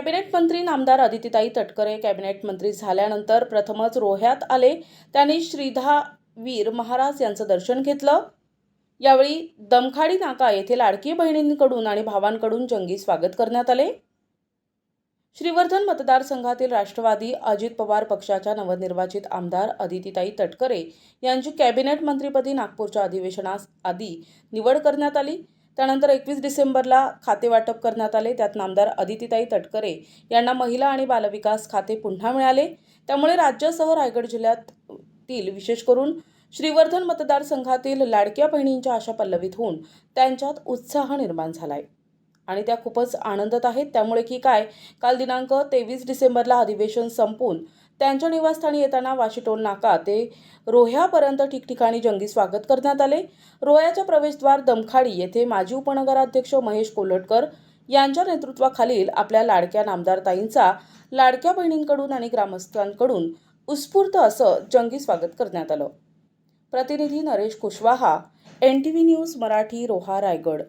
Cabinet मंत्री नामदार अदितीताई Tatkare cabinet मंत्री झाल्यानंतर प्रथमच रोह्यात आले. त्यांनी श्रीधावीर महाराज यांचं दर्शन घेतलं. यावेळी दमखाडी नाका येथे लाडकी बहिणींकडून आणि भावांकडून जंगी स्वागत करण्यात आले. श्रीवर्धन मतदारसंघातील राष्ट्रवादी अजित पवार पक्षाच्या नवनिर्वाचित आमदार अदितीताई तटकरे यांची कॅबिनेट मंत्रीपदी नागपूरच्या अधिवेशनास आधी निवड करण्यात आली. त्यानंतर एकवीस डिसेंबरला खातेवाटप करण्यात आले. त्यात नामदार अदितीताई तटकरे यांना महिला आणि बालविकास खाते पुन्हा मिळाले. त्यामुळे राज्यासह रायगड जिल्ह्यातील विशेष करून श्रीवर्धन मतदारसंघातील लाडक्या बहिणींच्या आशा पल्लवित होऊन त्यांच्यात उत्साह निर्माण झालाय. आणि त्या खूपच आनंदात आहेत. त्यामुळे की काय? काल दिनांक तेवीस डिसेंबरला अधिवेशन संपून त्यांच्या निवासस्थानी येताना वाशीटोल नाका ते रोह्यापर्यंत ठिकठिकाणी जंगी स्वागत करण्यात आले. रोह्याच्या प्रवेशद्वार दमखाडी येथे माजी उपनगराध्यक्ष महेश कोल्हटकर यांच्या नेतृत्वाखालील आपल्या लाडक्या नामदारताईंचा लाडक्या बहिणींकडून आणि ग्रामस्थांकडून उत्स्फूर्त असं जंगी स्वागत करण्यात आलं. प्रतिनिधी Naresh Kushwaha N T V news Marathi Roha Raigad.